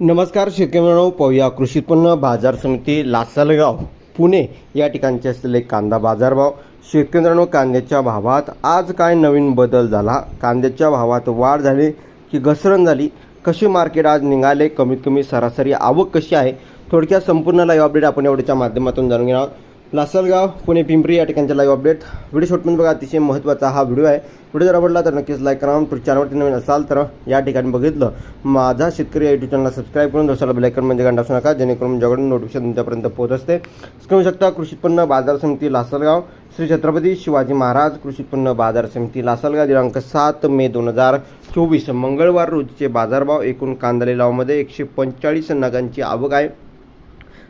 नमस्कार शेतकरी पाहूया कृषी उत्पन्न बाजार समिती लासलगाव पुणे या ठिकाणचे असलेले कांदा बाजारभाव. शेतकऱ्यांनो कांद्याच्या भावात आज काय नवीन बदल झाला? कांद्याच्या भावात वाढ झाली की घसरण झाली? कशी मार्केट आज निघाले? कमीत कमी सरासरी आवक कशी आहे? थोडक्यात संपूर्ण लाईव्ह अपडेट आपण एवढ्याच्या माध्यमातून जाणून घेणार आहोत. लासलगाव पुणे पिंपरी या ठिकाणच्या लाईव्ह अपडेट व्हिडिओ शॉटमध्ये बघा अतिशय महत्त्वाचा हा व्हिडिओ आहे. व्हिडिओ जर आवडला तर नक्कीच लाईक करा. तर चॅनलवरती नवीन असाल तर या ठिकाणी बघितलं माझा शेतकरी या युट्यूब चॅनलला सबस्क्राईब करून दुसऱ्याला बेलायकन म्हणजे गांड असू नका जेणेकरून जगडून नोटिफिकेशन तुमच्यापर्यंत पोहोच असते. स्क्रीन शकता कृषी उत्पन्न बाजार समिती लासलगाव श्री छत्रपती शिवाजी महाराज कृषी उत्पन्न बाजार समिती लासलगाव दिनांक सात मे दोन हजार चोवीस. मंगळवार रोजीचे बाजारभाव एकूण कांदा लिलावामध्ये एकशे पंचेचाळीस नगांची आवक आहे.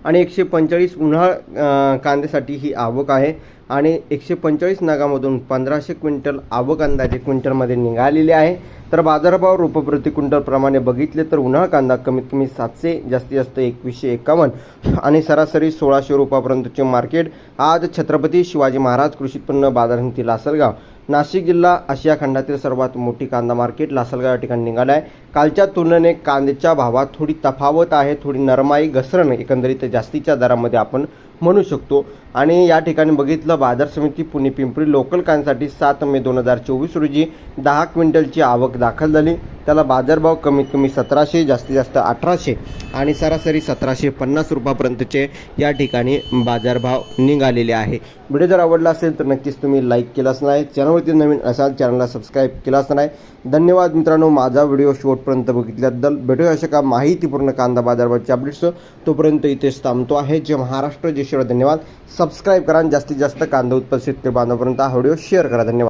आणि एकशे पंचेचाळीस उन्हाळ कांद्यासाठी ही आवक आहे. आणि एकशे पंचेचाळीस नागामधून पंधराशे क्विंटल आवक अंदाजे क्विंटलमध्ये निघालेली आहे. तर बाजारभाव रुपये प्रति क्विंटलप्रमाणे बघितले तर उन्हाळ कांदा कमीत कमी सातशे जास्तीत जास्त एकवीसशे एकावन्न आणि सरासरी सोळाशे रुपयापर्यंतचे मार्केट. आज छत्रपती शिवाजी महाराज कृषी उत्पन्न बाजार समिती लासलगाव नाशिक जिल्हा आशिया खंडातील सर्वात मोठी कांदा मार्केट लासलगाव या ठिकाणी निघालं आहे. कालच्या तुलनेने कांद्याच्या भावात थोडी तफावत आहे थोडी नरमाई घसरण एकंदरीत जास्तीच्या दरामध्ये आपण म्हणू शकतो. आणि या ठिकाणी बघितलं बाजार समिती पुणे पिंपरी लोकल कांसाठी सात मे दोन हजार चोवीस रोजी दहा क्विंटलची आवक दाखल झाली. त्याला बाजारभाव कमीत कमी सतराशे जास्तीत जास्त अठराशे आणि सरासरी सतराशे पन्नास रुपयापर्यंतचे या ठिकाणी बाजारभाव निघालेले आहे. व्हिडिओ जर आवडला असेल तर नक्कीच तुम्ही लाईक केलाच नाही. चॅनलवरती नवीन असाल चॅनलला सबस्क्राईब केलाच नाही. धन्यवाद मित्रांनो. माझा व्हिडिओ शेवटपर्यंत बघितल्याबद्दल भेटूया अशा का माहितीपूर्ण कांदा बाजारभावचे अपडेट्स तोपर्यंत इथेच थांबतो आहे. जे महाराष्ट्र जे धन्यवाद. सबस्क्राईब करा आणि जास्तीत जास्त कांदा उत्पादक शेतकरी बांधवापर्यंत हा व्हिडिओ शेअर करा. धन्यवाद.